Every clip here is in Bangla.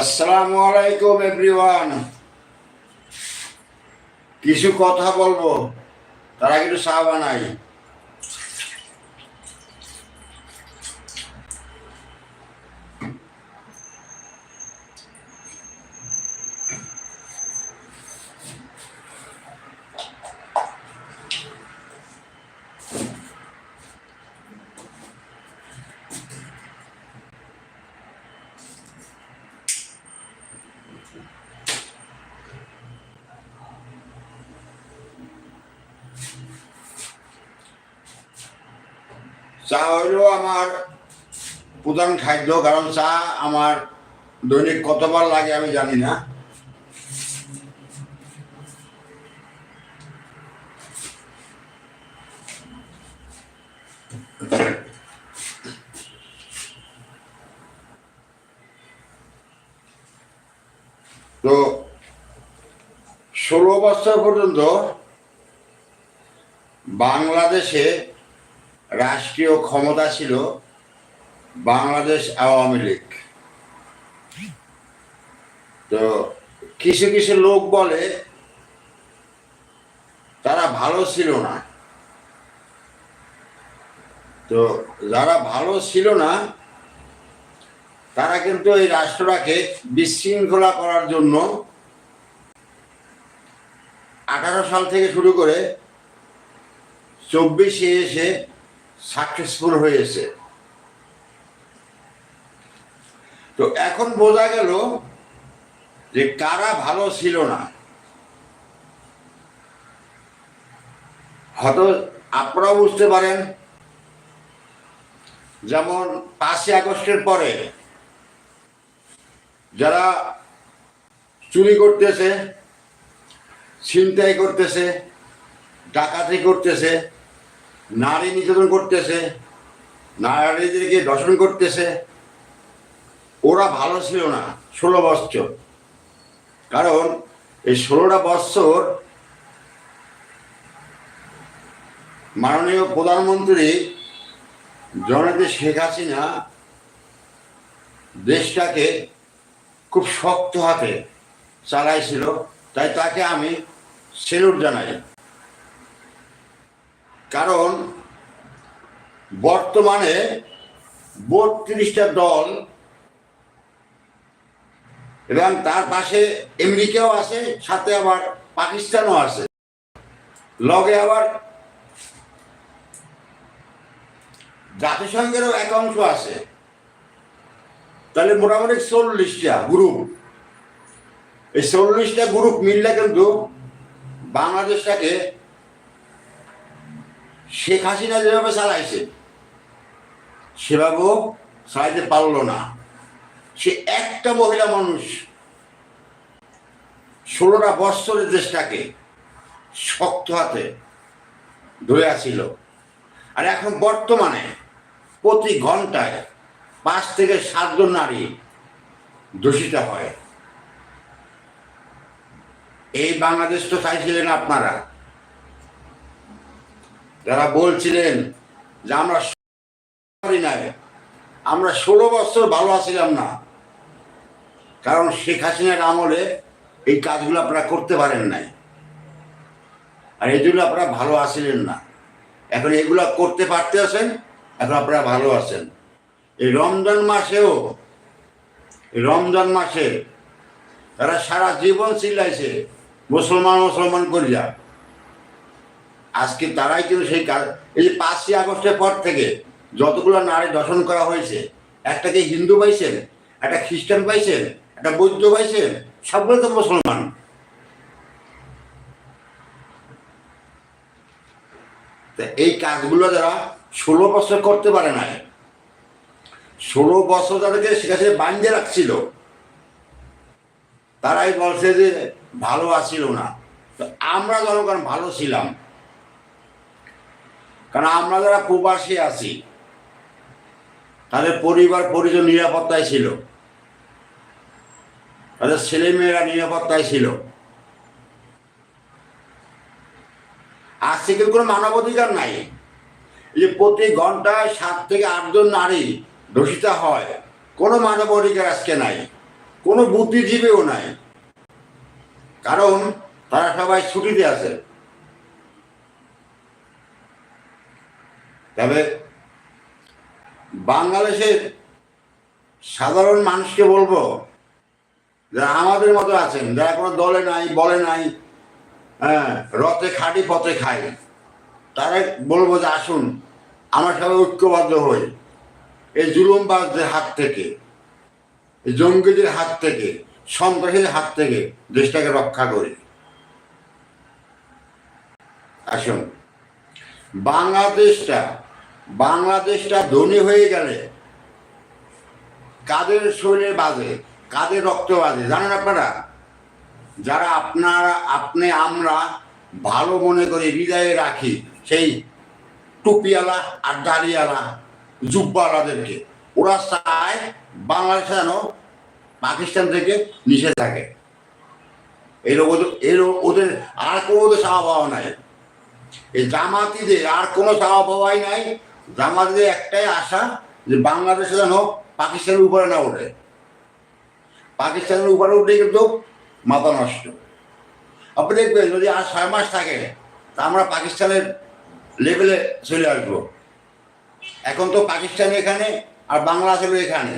আসসালামু আলাইকুম এভরিওয়ান কিছু কথা বলব। তারা কিন্তু চা বানাই। চা হইল আমার প্রধান খাদ্য, কারণ চা আমার দৈনিক কতবার লাগে আমি জানি না। তো ষোলো বছর পর্যন্ত বাংলাদেশে রাষ্ট্রীয় ক্ষমতা ছিল বাংলাদেশ আওয়ামী লীগ। তো কিছু কিছু লোক বলে তারা ভালো ছিল না। তো যারা ভালো ছিল না, তারা কিন্তু এই রাষ্ট্রটাকে বিশৃঙ্খলা করার জন্য আঠারো সাল থেকে শুরু করে চব্বিশে এসে সাকসেসফুল হয়েছে। তো এখন বোঝা গেল যে কারা ভালো ছিল না। হয়তো আপনারাও বুঝতে পারেন, যেমন পাঁচই আগস্টের পরে যারা চুরি করতেছে, ছিনতাই করতেছে, ডাকাতি করতেছে নারী নির্যাতন করতেছে, নারীদেরকে দর্শন করতেছে। ওরা ভালো ছিল না ষোলো বছর। কারণ এই ষোলোটা বৎসর মাননীয় প্রধানমন্ত্রী জননেত্রী শেখ হাসিনা দেশটাকে খুব শক্ত হাতে চালাইছিল, তাই তাকে আমি সেলুট জানাই। কারণ বর্তমানে বত্রিশটা দল এবং তার পাশে আমেরিকাও আছে, সাথে আবার পাকিস্তানও আছে। লগে আবার জাতিসংঘেরও এক অংশ আছে। তাহলে মোটামুটি চল্লিশটা গ্রুপ এই চল্লিশটা গ্রুপ মিললে কিন্তু বাংলাদেশটাকে শেখ হাসিনা যেভাবে চালাইছে, সেভাবেও চালাইতে পারল না। সে একটা মহিলা মানুষ ষোলোটা বৎসরের দেশটাকে শক্ত হাতে ধরে আছিল আর এখন বর্তমানে প্রতি ঘন্টায় পাঁচ থেকে সাতজন নারী দূষিত হয়। এই বাংলাদেশ তো চাইছিলেন আপনারা যারা বলছিলেন যে আমরা পারি না আমরা ষোলো বছর ভালো আছিলাম না। কারণ শেখ হাসিনার আমলে এই কাজগুলো আপনারা করতে পারেন নাই। আর এই জন্য আপনারা ভালো আছিলেন না। এখন এগুলো করতে পারতে আছেন, এখন আপনারা ভালো আছেন। এই রমজান মাসেও রমজান মাসে তারা সারা জীবন চিল্লাইছে, মুসলমান মুসলমান করিয়া। আজকে তারাই কিন্তু সেই কাজ এই যে পাঁচই আগস্টের পর থেকে যতগুলো নারী দর্শন করা হয়েছে একটাকে হিন্দু পাইছেন, একটা খ্রিস্টান পাইছেন, একটা বৌদ্ধ পাইছেন, সবগুলো তো মুসলমান। এই কাজগুলো যারা ষোলো বছর করতে পারে না ষোলো বছর তাদেরকে সেখানে বান্ধে রাখছিল, তারাই বলছে যে ভালো আসছিল না। তো আমরা জনগণ ভালো ছিলাম। কারণ আমরা যারা প্রবাসী আছি, তাদের পরিবার পরিজন নিরাপত্তায় ছিল। তাদের ছেলেমেয়েরা নিরাপত্তায় ছিল। আজকে কিন্তু কোনো মানবাধিকার নাই যে প্রতি ঘন্টায় সাত থেকে আটজন নারী দূষিত হয়। কোনো মানব অধিকার আজকে নাই। কোনো বুদ্ধিজীবীও নাই। কারণ তারা সবাই ছুটিতে আছে। তবে বাংলাদেশের সাধারণ মানুষকে বলব, যারা আমাদের মতো আছেন, যারা কোনো দলে নাই, বলে নাই হ্যাঁ রথে খাটি পথে খাই, তারা বলব যে আসুন, আমার সবাই ঐক্যবদ্ধ হই। এই জুলুমবাজদের হাত থেকে, এই জঙ্গিদের হাত থেকে, সন্ত্রাসীদের হাত থেকে দেশটাকে রক্ষা করি। আসুন। বাংলাদেশটা বাংলাদেশটা ধনী হয়ে গেলে কাদের শরীরে বাজে, কাদের রক্ত বাজে, জানেন আপনারা? যারা আপনারা, আপনি, আমরা ভালো মনে করে হৃদয়ে রাখি সেই টুপিওয়ালা আর দাড়িওয়ালা জুব্বাওয়ালাদেরকে। ওরা চায় বাংলাদেশে যেন পাকিস্তান থেকে নিষে থাকে এর ওদের, আর কোনো ওদের পাওয়া নাই। এই জামাতিদের আর কোনো চাওয়া পাওয়াই নাই। জামাতিদের একটাই আশা যে বাংলাদেশে যেন পাকিস্তানের উপরে না ওঠে। পাকিস্তানের উপরে উঠে কিন্তু মাথা নষ্ট। আপনি দেখবেন যদি আর ছয় মাস থাকে, তা আমরা পাকিস্তানের লেভেলে চলে আসব। এখন তো পাকিস্তান এখানে আর বাংলা ছিল এখানে।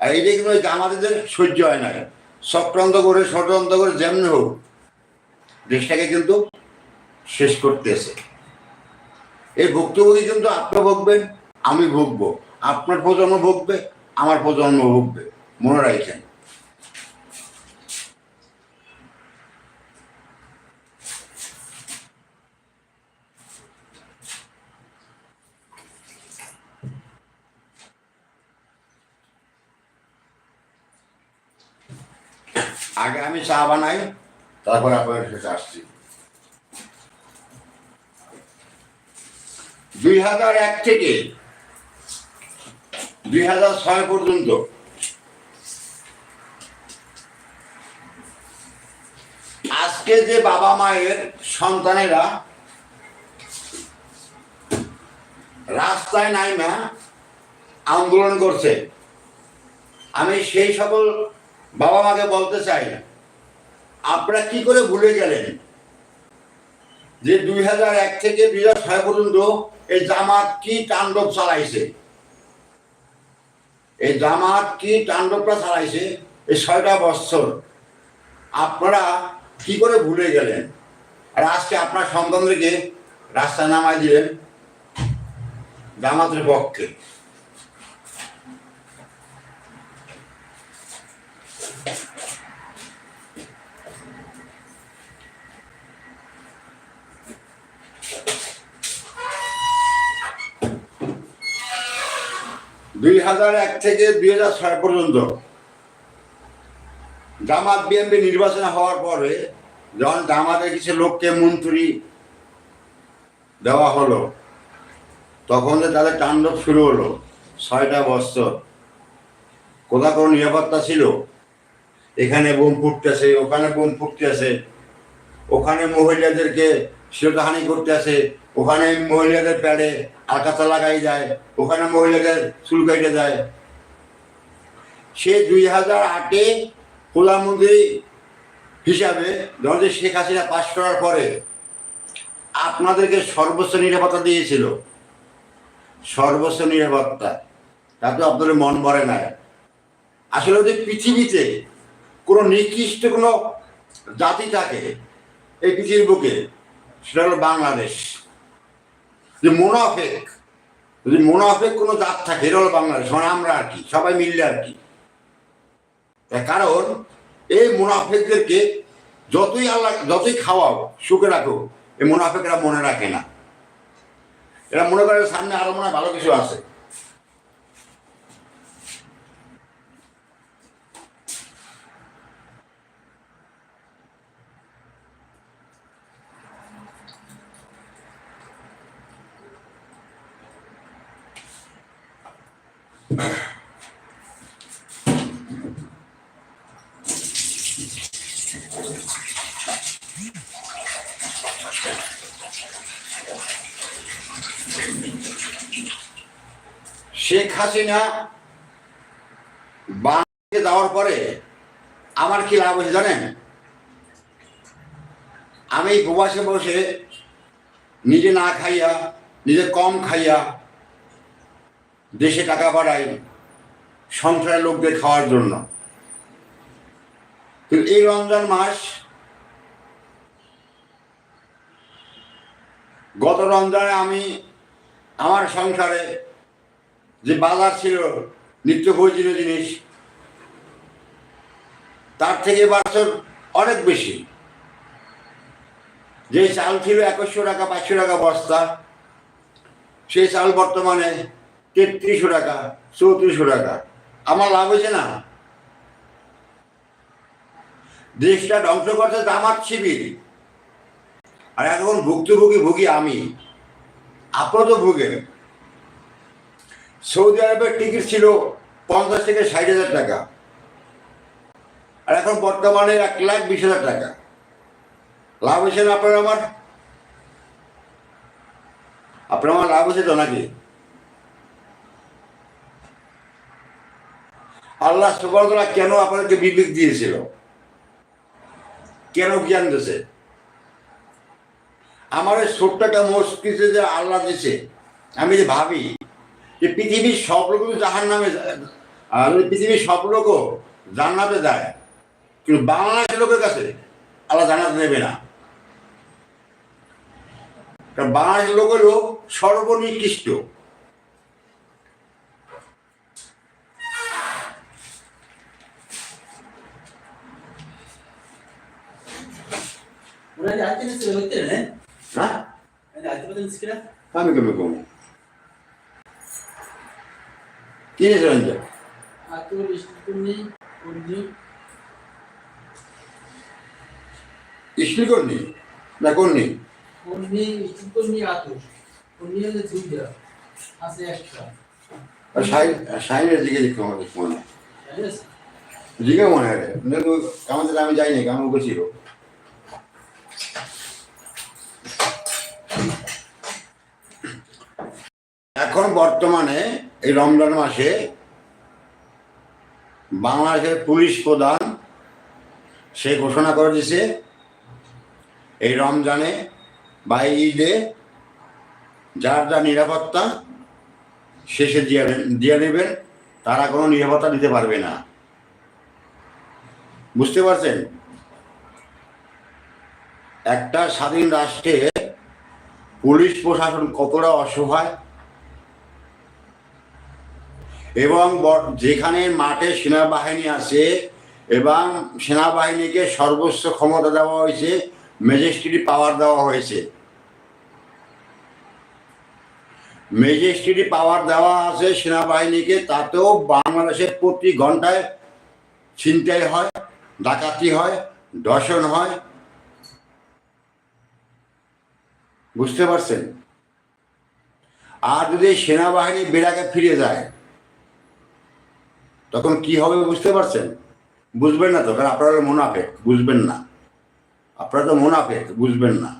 আর কিন্তু ওই জামাতিদের সহ্য হয় না। চক্রান্ত করে ষড়যন্ত্র করে যেমনি হোক, দেশটাকে কিন্তু শেষ করতেছে। এই ভুক্তভোগী কিন্তু আপনি ভুগবেন, আমি ভুগবো। আপনার প্রজন্ম ভুগবে, আমার প্রজন্ম ভুগবে। মনে রাখেন। আগে আমি চা বানাই, তারপর আপনার শেষে আসছি। দুই হাজার এক থেকে দুই হাজার ছয় পর্যন্ত আজকে যে বাবা মায়ের সন্তানেরা রাস্তায় নাইমা আন্দোলন করছে, আমি সেই সকল বাবা মাকে বলতে চাই, আপনারা কি করে ভুলে গেলেন যে দুই হাজার এক থেকে দুই হাজার ছয় পর্যন্ত এই জামাত কি তাণ্ডব চালাইছে? এই জামাত কি তাণ্ডবটা চালাইছে? এই ছয়টা বছর। আপনারা কি করে ভুলে গেলেন? আর আজকে আপনার সন্তানদেরকে রাস্তায় নামাই দিলেন জামাতের পক্ষে। দুই হাজার এক থেকে দুই হাজার ছয় পর্যন্ত। জামাত বিএনপি নির্বাচন হওয়ার পরে যখন জামাতের কিছু লোককে মন্ত্রী দেওয়া হলো, তখন যে তাদের তাণ্ডব শুরু হলো, ছয়টা বছর। কোথা কোনো নিরাপত্তা ছিল? এখানে বোম ফুটতেছে, ওখানে বোম ফুটতেছে, ওখানে মহিলাদেরকে শিরোধাহানি করতে আসে ওখানে মহিলাদের প্যাডে আলকাতা লাগাই যায়, ওখানে মহিলাদের চুল কেটে যায়। সে দুই হাজার আটে প্রধানমন্ত্রী হিসাবে যখন শেখ হাসিনা পাশ করার পরে আপনাদেরকে সর্বোচ্চ নিরাপত্তা দিয়েছিল। সর্বোচ্চ নিরাপত্তা। তাতে আপনাদের মন ভরে না আসলে ওদের পৃথিবীতে কোনো নির্দিষ্ট কোনো জাতি থাকে এই পৃথিবীর বুকে, সেটা হলো বাংলাদেশ। যে মোনাফেক, যদি মোনাফেক কোনো জাত থাকে রল বাংলাদেশ মানে আমরা আর কি, সবাই মিললে আর কি। কারণ, এই মুনাফেকদেরকে যতই আল্লাহ, যতই খাওয়াও, সুখে রাখো এই মুনাফেকরা মনে রাখে না। এরা মনে করে সামনে আরও মনে হয় ভালো কিছু আছে। শেখ হাসিনা বাংলাদেশকে দেওয়ার পরে আমার কি লাভ হয়েছে জানেন? আমি প্রবাসে বসে নিজে না খাইয়া, নিজে কম খাইয়া দেশে টাকা পাঠাই সংসারের লোকদের খাওয়ার জন্য। কিন্তু এই রমজান মাস গত রমজানে আমি আমার সংসারে যে বাজার ছিল, নিত্য প্রয়োজনীয় জিনিস, তার থেকে বছর অনেক বেশি। যে চাল ছিল একুশশো টাকা, পাঁচশো টাকা বস্তা, সেই চাল বর্তমানে তেত্রিশশো টাকা, চৌত্রিশশো টাকা। আমার লাভ হয়েছে না? দেশটা ধ্বংস করছে জামাত শিবির। আর এখন ভুক্তভোগী ভুগি আমি। আপনারা তো ভুগেন সৌদি আরবের টিকিট ছিল পঞ্চাশ থেকে ষাট হাজার টাকা। আর এখন বর্তমানে এক লাখ বিশ হাজার টাকা। লাভ হয়েছে না আপনার আমার? আপনার আমার লাভ হয়েছে তো নাকি? আল্লাহ সুবর্ণা কেন আপনাদেরকে বিবেক দিয়েছিল? কেন জ্ঞান দিয়েছে আমার এই ছোট্ট একটা মস্তিষ্কে যে আল্লাহ দিয়েছে আমি যে ভাবি যে পৃথিবীর সব লোক জাহান নামে পৃথিবীর সব লোকও জান্নাতে যায়। কিন্তু বাংলাদেশের লোকের কাছে আল্লাহ জান্নাতে নেবে না। কারণ বাংলাদেশের লোক হলো সর্বনিকৃষ্ট। Oraya Akdeniz söyledi ne? হ্যাঁ Hani Akdeniz sıkıra. আমি কেমন কম কিনেছিলেন যে Akdeniz üstünlüğü, kurdu. স্কুল করনি না করনি Kurdu, üstünlüğü atıyor. Kurdu da züğde. Asıl yaşta. আর সাইন সাইনের দিকে দেখতে আমাদের মনে হয়। দিকে মনে হয় আমাদের আমি যাইনি কেমন ছিল এখন বর্তমানে এই রমজান মাসে বাংলাদেশের পুলিশ প্রধান সে ঘোষণা করে দিছে এই রমজানে বা ঈদে যার যা নিরাপত্তা শেষে দিয়ে দিয়ে নেবেন, তারা কোনো নিরাপত্তা দিতে পারবে না। বুঝতে পারছেন? একটা স্বাধীন রাষ্ট্রে পুলিশ প্রশাসন কতটা অসহায় এবং যেখানে মাঠে সেনাবাহিনী আছে এবং সেনাবাহিনীকে সর্বোচ্চ ক্ষমতা দেওয়া হয়েছে, ম্যাজিস্ট্রেটি পাওয়ার দেওয়া হয়েছে। ম্যাজিস্ট্রেটি পাওয়ার দেওয়া আছে সেনাবাহিনীকে, তাতেও বাংলাদেশে প্রতি ঘন্টায় ছিনতাই হয়, ডাকাতি হয় দর্শন হয়। বুঝতে পারছেন? আর যদি সেনাবাহিনী বেড়াকে ফিরে যায় তখন কি হবে বুঝতে পারছেন? বুঝবেন না তো, কারণ আপনারা মোনাফেক, বুঝবেন না। আপনারা তো মোনাফেক, বুঝবেন না।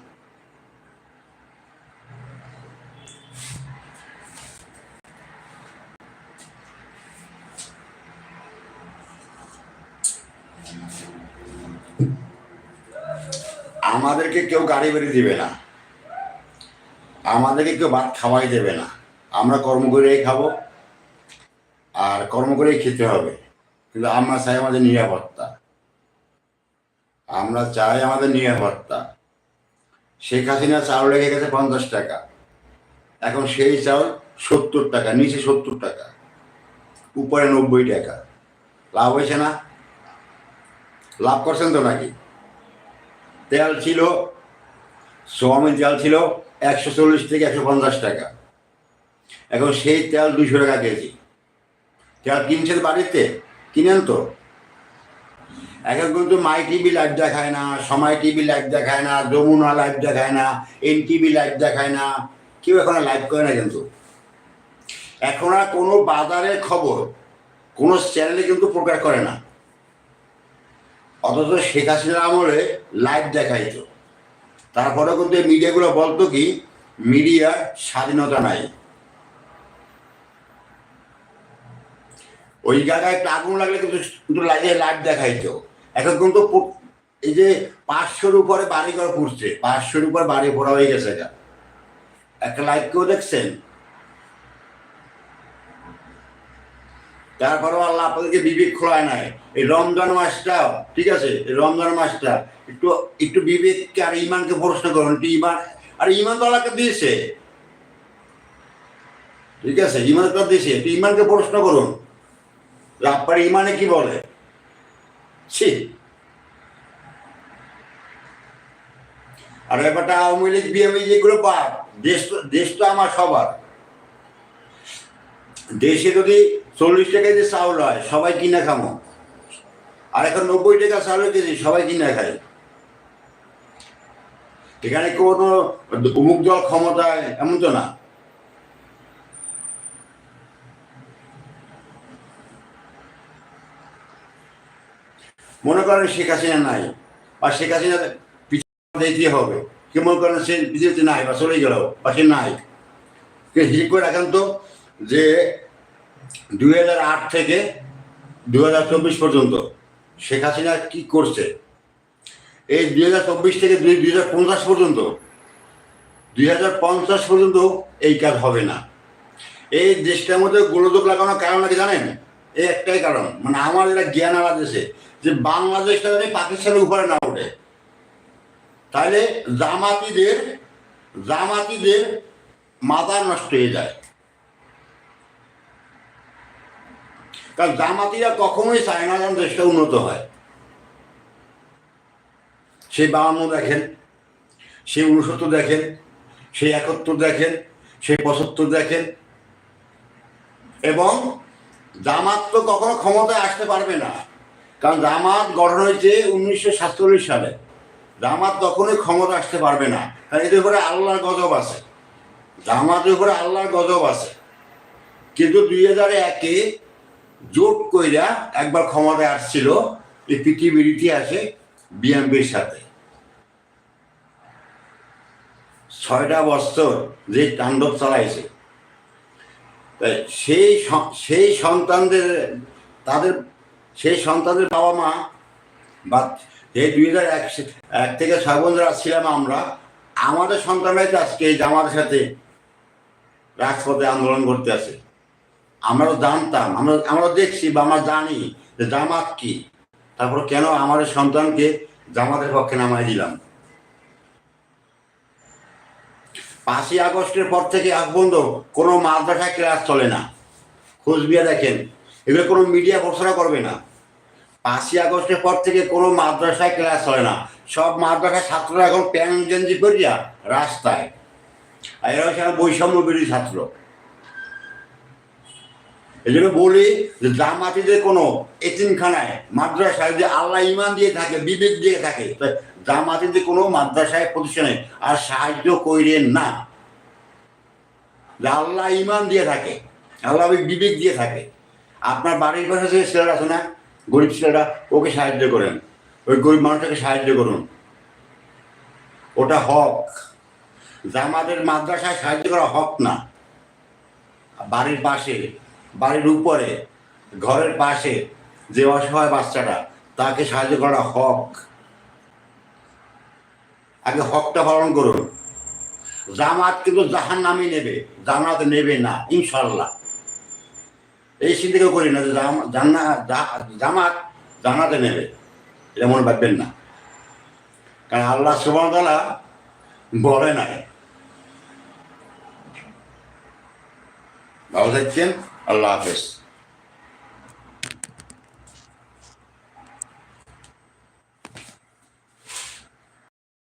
আমাদেরকে কেউ গাড়ি বেড়ে দিবে না। আমাদেরকে কেউ ভাত খাওয়াই দেবে না। আমরা কর্ম করেই খাব। আর কর্ম করেই খেতে হবে। কিন্তু আমরা চাই আমাদের নিরাপত্তা। আমরা চাই আমাদের নিরাপত্তা। শেখ হাসিনা চাউল লেগে গেছে পঞ্চাশ টাকা। এখন সেই চাউল সত্তর টাকা, নিচে সত্তর টাকা, উপরে নব্বই টাকা। লাভ হয়েছে না? লাভ করছেন তো নাকি? তেল ছিল, সোয়াবিন তেল ছিল একশো চল্লিশ থেকে একশো পঞ্চাশ টাকা। এখন সেই তেল দুশো টাকা কেজি। তেল কিনছেন বাড়িতে? কিনেন তো। এক এখন কিন্তু মাই টিভি লাইভ দেখায় না, সময় টিভি লাইভ দেখায় না, যমুনা লাইভ দেখায় না এন টিভি লাইভ দেখায় না, কেউ এখন লাইভ করে না কিন্তু। এখন আর কোনো বাজারের খবর, কোনো চ্যানেলে কিন্তু প্রকাশ করে না। অথচ শেখ হাসিনার আমলে লাইভ দেখাইতো। তারপরে কিন্তু এই মিডিয়াগুলো বলতো কি মিডিয়ার স্বাধীনতা নাই। ওই জায়গায় একটা আগুন লাগলে কিন্তু কিন্তু লাইটে লাইট দেখাইতো। এখন কিন্তু এই যে পাঁচশোর উপরে বাড়ি ঘর পুড়ছে, পাঁচশোর উপরে বাড়ি পড়া হয়ে গেছে এটা। একটা লাইট কেউ দেখছেন? তারপরেও আল্লাহ আপনাদেরকে বিবেক খোলায় নাই। এই রমজান মাসটা, ঠিক আছে রমজান মাসটা, একটু একটু বিবেককে আর ইমানকে প্রশ্ন করুন, একটু ইমান আর ইমান তো আল্লাহকে দিয়েছে। ঠিক আছে ইমান তো দিয়েছে, একটু ইমানকে প্রশ্ন করুন। আপনার ইমানে কি বলে? ছি। আর ব্যাপারটা আওয়ামী লীগ বিএমই যেগুলো পাপ দেশ দেশ তো আমার সবার। দেশে যদি চল্লিশ টাকা যে চাউল হয়, সবাই কিনে খামো। আর এখন নব্বই টাকা চাউলের কেজি সবাই কিনে খায়। এখানে কোনো অমুক দল ক্ষমতায়, এমন তো না। মনে করেন শেখ হাসিনা নাই, বা শেখ হাসিনা দিতে হবে। কি মনে করেন সে পৃথিবীতে নাই বা চলে গেল, বা সে নাই। হিসেব করে রাখেন তো যে দুই হাজার আট থেকে দু হাজার চব্বিশ পর্যন্ত শেখ হাসিনা কি করছে? এই দুই হাজার চব্বিশ থেকে দুই পর্যন্ত, দুই হাজার পঞ্চাশ পর্যন্ত এই কাজ হবে না। এই দেশটার মধ্যে গোলযোগ লাগানোর কারণ নাকি জানেন? এই একটাই কারণ। মানে আমার এটা জ্ঞান আলাদেশে যে বাংলাদেশটা যদি পাকিস্তানের উপরে না ওঠে। তাহলে জামাতিদের জামাতিদের মাথা নষ্ট হয়ে যায়। কারণ জামাতিরা কখনোই চায় না যেন দেশটা উন্নত হয়। সেই বাউন্ন দেখেন সেই উনসত্তর দেখেন সেই একাত্তর দেখেন সেই পঁচাত্তর দেখেন। এবং জামাত তো কখনো ক্ষমতায় আসতে পারবে না। কারণ জামাত গঠন হয়েছে উনিশশো সাতচল্লিশ সালে। জামাত তখনই ক্ষমতা আসতে পারবে না, কারণ এদের উপরে আল্লাহর গজব আছে। জামাতের উপরে আল্লাহর গজব আছে। কিন্তু দুই হাজার একে জোট কইরা একবার ক্ষমতায় আসছিল, এই পৃথিবীর ইতিহাসে বিএনপির সাথে। ছয়টা বছর যে তাণ্ডব চালাইছে। সেই সেই সন্তানদের, তাদের সেই সন্তানের বাবা মা, বা এই দুই হাজার এক থেকে বছর ছিলাম আমরা, আমাদের সন্তানরাই তো আজকে এই জামাতের সাথে রাজপথে আন্দোলন করতে আছে। আমরা জানতাম, আমরা আমরা দেখছি বা আমরা জানি যে জামাত কি। তারপর কেন আমাদের সন্তানকে জামাতের পক্ষে নামাই দিলাম। পাঁচই আগস্টের পর থেকে আজ পর্যন্ত কোনো মাদ্রাসায় ক্লাস চলে না। খোঁজবিয়া দেখেন এগুলো কোনো মিডিয়া ঘোষণা করবে না। পাঁচই আগস্টের পর থেকে কোনো মাদ্রাসায় ক্লাস চলে না। সব মাদ্রাসার ছাত্ররা এখন প্যান গেঞ্জি করিয়া রাস্তায়। আর এরা হচ্ছে বৈষম্য বিরোধী ছাত্র। এই জন্য বলি যে জামাতিদের কোনো এতিমখানায়, মাদ্রাসায় যদি আল্লাহ ইমান দিয়ে থাকে, বিবেক দিয়ে থাকে জামাতিদের কোনো মাদ্রাসায় প্রতিষ্ঠানে আর সাহায্য কইরেন না। যে আল্লাহ ইমান দিয়ে থাকে, আল্লাহ বিবেক দিয়ে থাকে। আপনার বাড়ির পাশে যে ছেলেরা আছে না, গরিব ছেলেরা, ওকে সাহায্য করেন। ওই গরিব মানুষটাকে সাহায্য করুন। ওটা হক। জামাতের মাদ্রাসায় সাহায্য করা হক না। বাড়ির পাশে, বাড়ির উপরে, ঘরের পাশে যে অসহায় বাচ্চাটা, তাকে সাহায্য করা হক। আগে হকটা পালন করুন। জামাত কিন্তু জাহান নামে নেবে। জামাত নেবে না ইনশাল্লাহ এই চিন্তা করি না যে জানা জামাত জানাতে নেবে। এটা মনে ভাববেন না। কারণ আল্লাহ সুবাহতলা বলে না ভালো থাকছেন আল্লাহ হাফেজ।